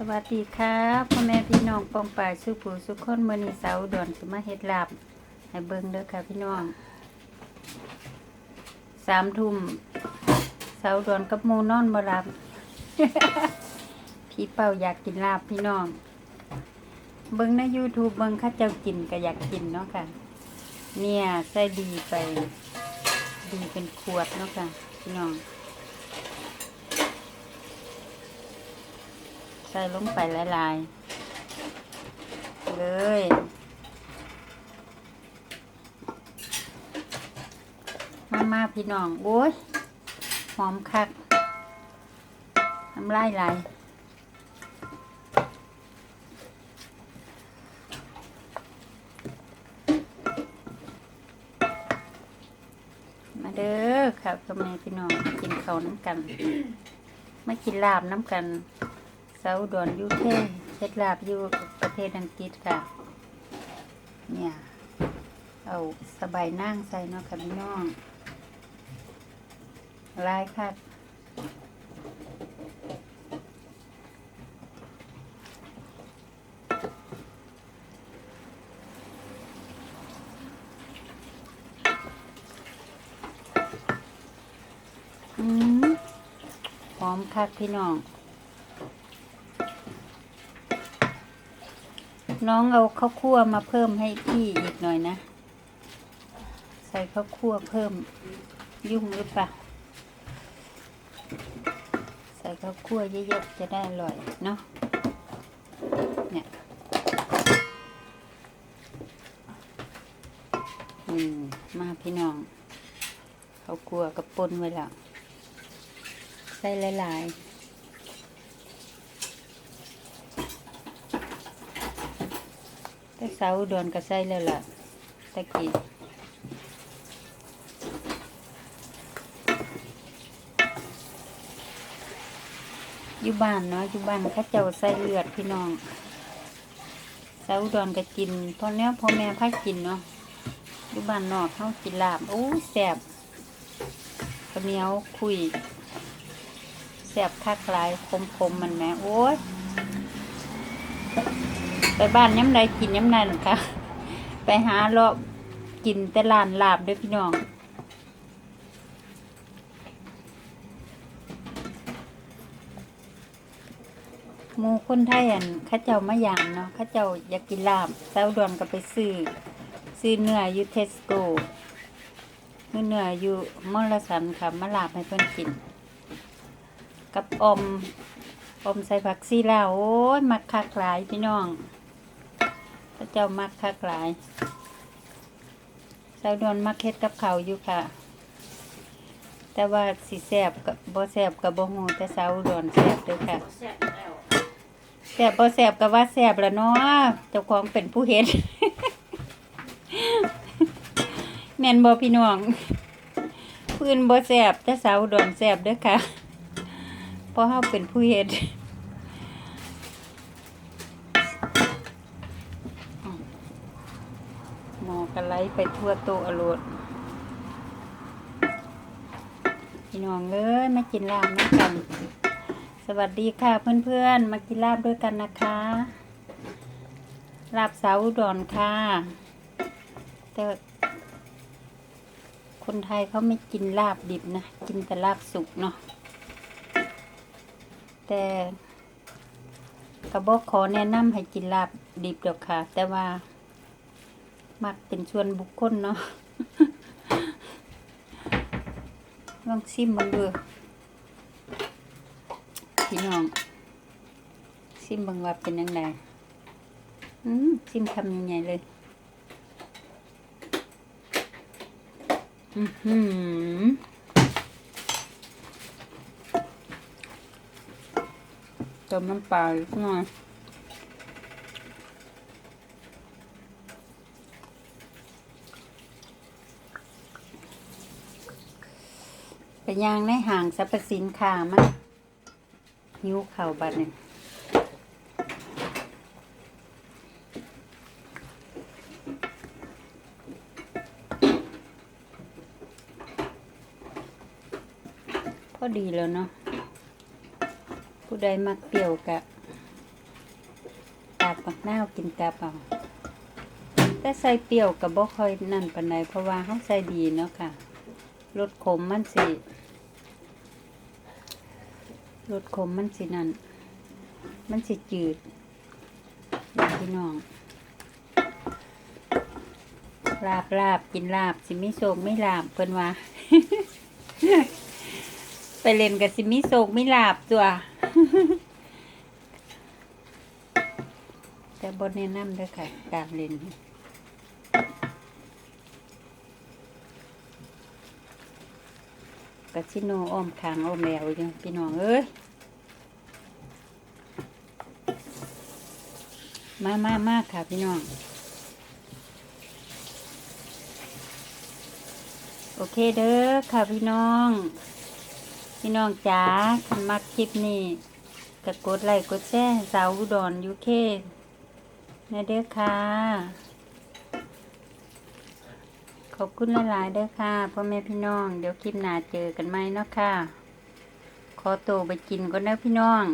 สวัสดีครับพ่อแม่พี่น้องปองป่ายสุผู้สุขคนมื้อนี้เสาดอนสมาเฮ็ดลาบให้เบิ่งเด้อค่ะพี่น้องสามทุ่มเสาดอนกับหมูนอนบ่หลับ พี่เป่าอยากกินลาบพี่น้อง เบิ่งใน YouTube เบิ่งข้าเจ้ากินก็อยากกินเนาะค่ะ เนี่ยใส่ดีไป ดีเป็นขวดเนาะค่ะ พี่น้อง ส่ลงไปหลายๆ เลยมามาพี่น้องโอ้ยหอมคักน้ำลายไหลมาเด้อครับพ่อแม่พี่น้องกินข้าวน้ำกัน มากินลาบน้ำกันาอุดอนยูเคเฮ็ดลาบอยู่ประเทศอังกฤษค่ะ เนี่ย เอาสบายนั่งใส่เนาะค่ะพี่น้องลายค่ะอืมหอมคักพี่น้อง น้องเอาข้าวคั่วมาเพิ่มให้พี่อีกหน่อยนะ ใส่ข้าวคั่วเพิ่ม ยุ่งหรือเปล่า ใส่ข้าวคั่วเยอะๆจะได้อร่อยเนาะเนี่ยอืมมาพี่น้อง ข้าวคั่วกับปนไว้แล้ว ใส่หลายๆ แต่เสาดอนก็ใส่แล้วล่ะตะกี้อยู่บ้านเนาะอยู่บ้านเขาเจ้าใส่เลือดพี่น้องเสาดอนก็กินพอเนี้พ่อแม่พากินเนาะอยู่บ้านนอกเขากินลาบโอ้แสบข้าวเหนียวคุยแสบคักลายคมๆมันแม่โอ้ย ไปบ้านย้ำใดกินย้ำนั้นค่ะ ไปหาเลาะกินแต่ลานลาบด้วยพี่น้องหมูคนไทยอันข้าเจ้ามาอย่างเนาะข้าเจ้าอยากกินลาบเต้าดวนก็ไปซื้อซื้อเนื้ออยู่เทสโก้เนื้ออยู่มอลสันค่ะมาลาบให้เพื่อนกิน กับอมอมใส่ผักซีลาวโอ้ยมักคักหลายพี่น้อง เจ้ามักคักหลายสาวดอนมักเฮ็ดกับเขาอยู่ค่ะ แต่ว่าสิแสบกับบ่แสบกับบ่ฮู้แต่สาวดอนแสบเด้อค่ะแซ่บแล้วแสบบ่แสบก็ว่าแสบแล้วเนาะเจ้าของเป็นผู้เฮ็ดแม่นบ่พี่น้องพื้นบ่แสบแต่สาวดอนแสบเด้อค่ะเพราะเฮาเป็นผู้เฮ็ด หมอ กระไลไปทั่วโต๊ะอรดพี่น้องเอ้ยมากินลาบด้วยกัน สวัสดีค่ะเพื่อนๆ มากินลาบด้วยกันนะคะ ลาบสาวอุดอนค่ะ แต่คนไทยเขาไม่กินลาบดิบนะ กินแต่ลาบสุกเนาะ แต่กระบอกขอแนะนำให้กินลาบดิบเดอกค่ะ แต่ว่า มักเป็นชวนบุคคลเนาะลองซิมมันดูพี่น้องซิมบังว่าเป็นยังไงอืมซิมคำยังไงเลย อือหือเติมน้ำปลาอีกหน่อย ไปย่างในห่างสรรพสินค้ามาหิวเข่าบัดเนี่ยพอดีแล้วเนาะผู้ใดมักเปรี้ยวกะกบักนากินกับเอาแต่ใส่เปรี้ยวกับบ่ค่อยนั่นปานใดเพราะว่าเฮาใส่ดีเนาะค่ะ รสขมมันสิรสขมมันสินั่นมันสิจืดพี่น้อง ลาบลาบกินลาบ สิมิโศกไม่ลาบเพิ่นว่า ไปเล่นกับสิมิโศกไม่ลาบตัว แต่บนแนะนำด้วยค่ะ การเล่น กาสิโนอ้อมคางอ้อมแมวอยู่พี่น้องเอ้ยมามามาค่ะพี่น้อง โอเคเด้อค่ะพี่น้อง พี่น้องจ๋าคันมักคลิปนี้ก็กดไลค์กดแชร์สาวอุดรยูเคนะเด้อค่ะ ขอบคุณหลายๆเด้อค่ะพ่อแม่พี่น้อง เดี๋ยวคลิปหน้าเจอกันไหมเนาะค่ะ ขอตัวไปกินก่อนนะพี่น้อง